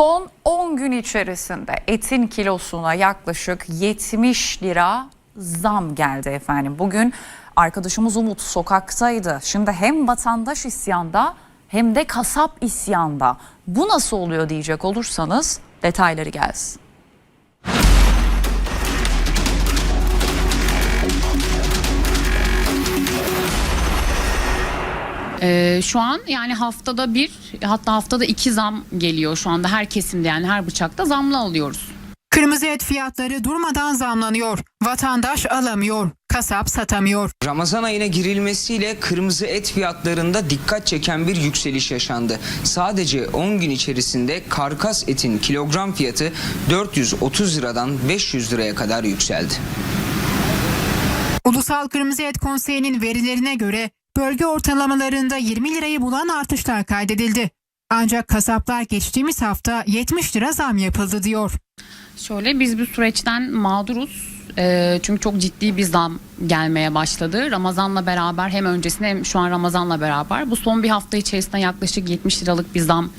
Son 10 gün içerisinde etin kilosuna yaklaşık 70 lira zam geldi efendim. Bugün arkadaşımız Umut sokaktaydı. Şimdi hem vatandaş isyanda hem de kasap isyanda. Bu nasıl oluyor diyecek olursanız detayları gelsin. Ee, şu an yani haftada bir hatta haftada iki zam geliyor şu anda her kesimde yani her bıçakta zamlı alıyoruz. Kırmızı et fiyatları durmadan zamlanıyor. Vatandaş alamıyor, kasap satamıyor. Ramazan ayına girilmesiyle kırmızı et fiyatlarında dikkat çeken bir yükseliş yaşandı. Sadece 10 gün içerisinde karkas etin kilogram fiyatı 430 liradan 500 liraya kadar yükseldi. Ulusal Kırmızı Et Konseyi'nin verilerine göre bölge ortalamalarında 20 lirayı bulan artışlar kaydedildi. Ancak kasaplar geçtiğimiz hafta 70 lira zam yapıldı diyor. Şöyle biz bu süreçten mağduruz. Ee, çünkü çok ciddi bir zam gelmeye başladı. Ramazan'la beraber hem öncesinde hem şu an Ramazan'la beraber bu son bir hafta içerisinde yaklaşık 70 liralık bir zam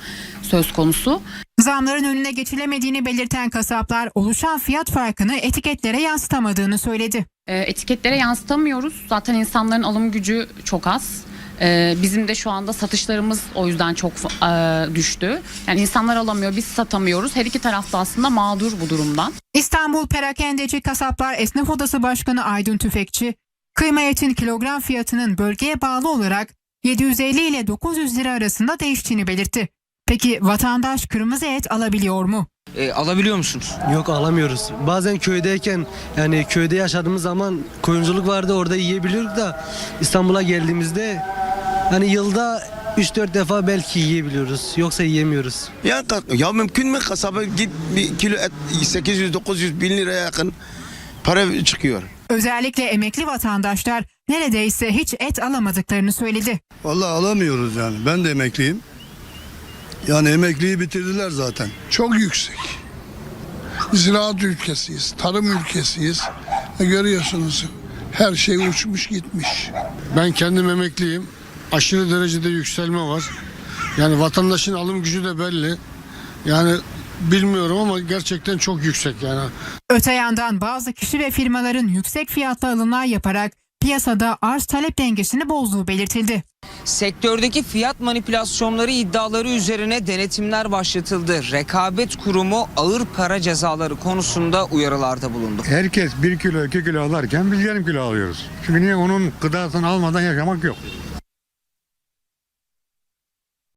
söz konusu. Zamların önüne geçilemediğini belirten kasaplar oluşan fiyat farkını etiketlere yansıtamadığını söyledi. Ee, etiketlere yansıtamıyoruz. Zaten insanların alım gücü çok az. Ee, bizim de şu anda satışlarımız o yüzden çok e, düştü. Yani insanlar alamıyor, biz satamıyoruz. Her iki tarafta aslında mağdur bu durumdan. İstanbul Perakendeci Kasaplar Esnaf Odası Başkanı Aydın Tüfekçi, kıyma etin kilogram fiyatının bölgeye bağlı olarak 750 ile 900 lira arasında değiştiğini belirtti. Peki vatandaş kırmızı et alabiliyor mu? E, alabiliyor musunuz? Yok alamıyoruz. Bazen köydeyken yani köyde yaşadığımız zaman koyunculuk vardı orada yiyebiliyorduk da İstanbul'a geldiğimizde hani yılda 3-4 defa belki yiyebiliyoruz. Yoksa yiyemiyoruz. Ya, ya mümkün mü kasaba git bir kilo et 800-900 bin liraya yakın para çıkıyor. Özellikle emekli vatandaşlar neredeyse hiç et alamadıklarını söyledi. Vallahi alamıyoruz yani. Ben de emekliyim. Yani emekliyi bitirdiler zaten. çok yüksek. Ziraat ülkesiyiz, tarım ülkesiyiz. E, Görüyorsunuz her şey uçmuş gitmiş. Ben kendim emekliyim. Aşırı derecede yükselme var. Yani vatandaşın alım gücü de belli. Yani bilmiyorum ama gerçekten çok yüksek yani. Öte yandan bazı kişi ve firmaların yüksek fiyatlı alımlar yaparak piyasada arz talep dengesini bozduğu belirtildi. Sektördeki fiyat manipülasyonları iddiaları üzerine denetimler başlatıldı. Rekabet Kurumu ağır para cezaları konusunda uyarılarda bulundu. Herkes bir kilo iki kilo alırken biz yarım kilo alıyoruz. Çünkü niye onun gıdasını almadan yaşamak yok.